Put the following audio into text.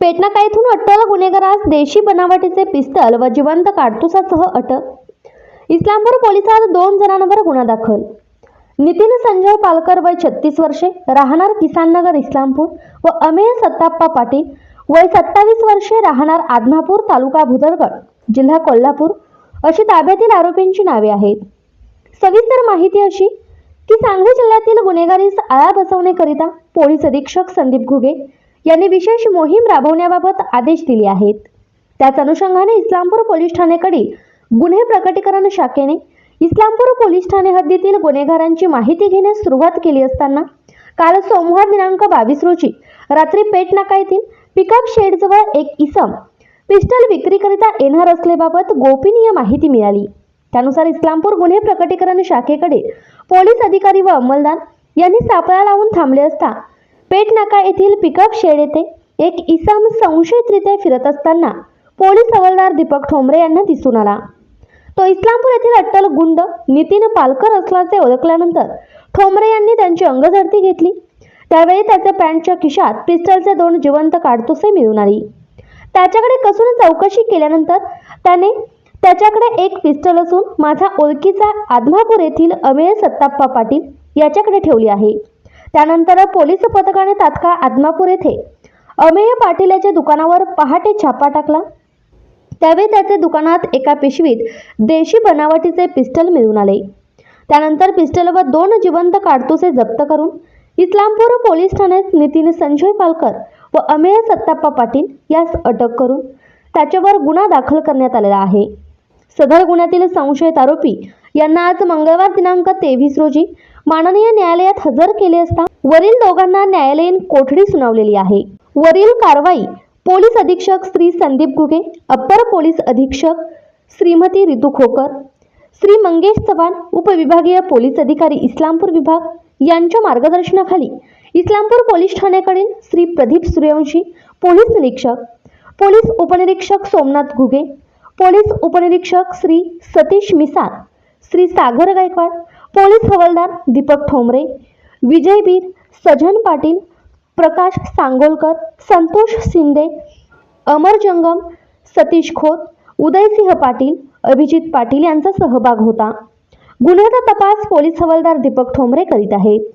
पेटनाका येथून अटल गुन्हेगारास देशी बनावटीचे पिस्तल व जिवंत काडतुसासह अटक. इस्लामपूर पोलिसात दोन जणांवर गुन्हा दाखल. नितीन संजय पालकर वय छत्तीस वर्षे राहणार किसान नगर इस्लामपूर व अमेय सत्ताप्पा पाटील वय सत्तावीस वर्षे राहणार आदमापूर तालुका भुदरगड जिल्हा कोल्हापूर अशी ताब्यातील आरोपींची नावे आहेत. सविस्तर माहिती अशी की सांगली जिल्ह्यातील गुन्हेगारीस आळा बसवण्याकरिता पोलीस अधीक्षक संदीप घुगे यांनी विशेष मोहीम राबवण्याबाबत आदेश दिले आहेत. त्याच अनुषंगाने इस्लामपूर पोलीस ठाण्याकडील गुन्हे प्रकटीकरण शाखेने इस्लामपूर पोलीस ठाणे हद्दीतील गुन्हेगारांची माहिती घेण्यास सुरुवात केली असताना काल सोमवार दिनांक बावीस रोजी रात्री पेट नाका येथील पिकअप शेडजवळ एक इसम पिस्टल विक्रीकरिता येणार असल्याबाबत गोपनीय माहिती मिळाली. त्यानुसार इस्लामपूर गुन्हे प्रकटीकरण शाखेकडे पोलीस अधिकारी व अंमलदार यांनी सापळा लावून थांबले असता पेटनाका येथील पिकअप शेड येथे एक इसम संशयितरित्या फिरत असताना पोलीस हवालदार दीपक ठोंबरे यांना दिसून आला. तो इस्लामपूर येथील अट्टल गुंड नितीन पालकर असल्याचे ओळखल्यानंतर ठोंबरे यांनी त्यांची अंगझडती घेतली. त्यावेळी त्याच्या पॅन्टच्या खिशात पिस्टलचे दोन जिवंत काडतुसे मिळून आली. त्याच्याकडे कसून चौकशी केल्यानंतर त्याने त्याच्याकडे एक पिस्टल असून माझा ओळखीचा आदमापूर येथील अमेय सत्ताप्पा पाटील याच्याकडे ठेवली आहे. त्यानंतर पोलीस पथकाने तात्काळ आदमापूर येथे अमेय पाटील याच्या दुकानावर पहाटे छापा टाकला. त्यावेळी त्याचे दुकानात एका पिशवीत देशी बनावटीचे पिस्टल मिळून आले. त्यानंतर पिस्टल व दोन जिवंत काडतुसे जप्त करून इस्लामपूर पोलीस ठाण्यात नितीन संजय पालकर व अमेय सत्ताप्पा पाटील यास अटक करून त्याच्यावर गुन्हा दाखल करण्यात आलेला आहे. सदर गुन्ह्यातील संशयित आरोपी यांना आज मंगळवार दिनांक तेवीस रोजी माननीय न्यायालयात हजर केले असता वरील दोघांना न्यायालयीन कोठडी सुनावलेली आहे. वरील कारवाई पोलीस अधीक्षक श्री संदीप गुगे अप्पर पोलीस अधीक्षक श्रीमती रितू खोकर श्री मंगेश चव्हाण उपविभागीय पोलीस अधिकारी इस्लामपूर विभाग यांच्या मार्गदर्शनाखाली इस्लामपूर पोलीस ठाण्याकडील श्री प्रदीप सूर्यवंशी पोलीस निरीक्षक पोलीस उपनिरीक्षक सोमनाथ घुगे पोलीस उपनिरीक्षक श्री सतीश मिसाळ श्री सागर गायकवाड पोलीस हवालदार दीपक ठोंबरे विजयबीर सजन पाटील प्रकाश सांगोलकर संतोष शिंदे अमर जंगम सतीश खोत उदयसिंह पाटील अभिजित पाटील यांचा सहभाग होता. गुन्ह्याचा तपास पोलीस हवालदार दीपक ठोंबरे करीत आहेत.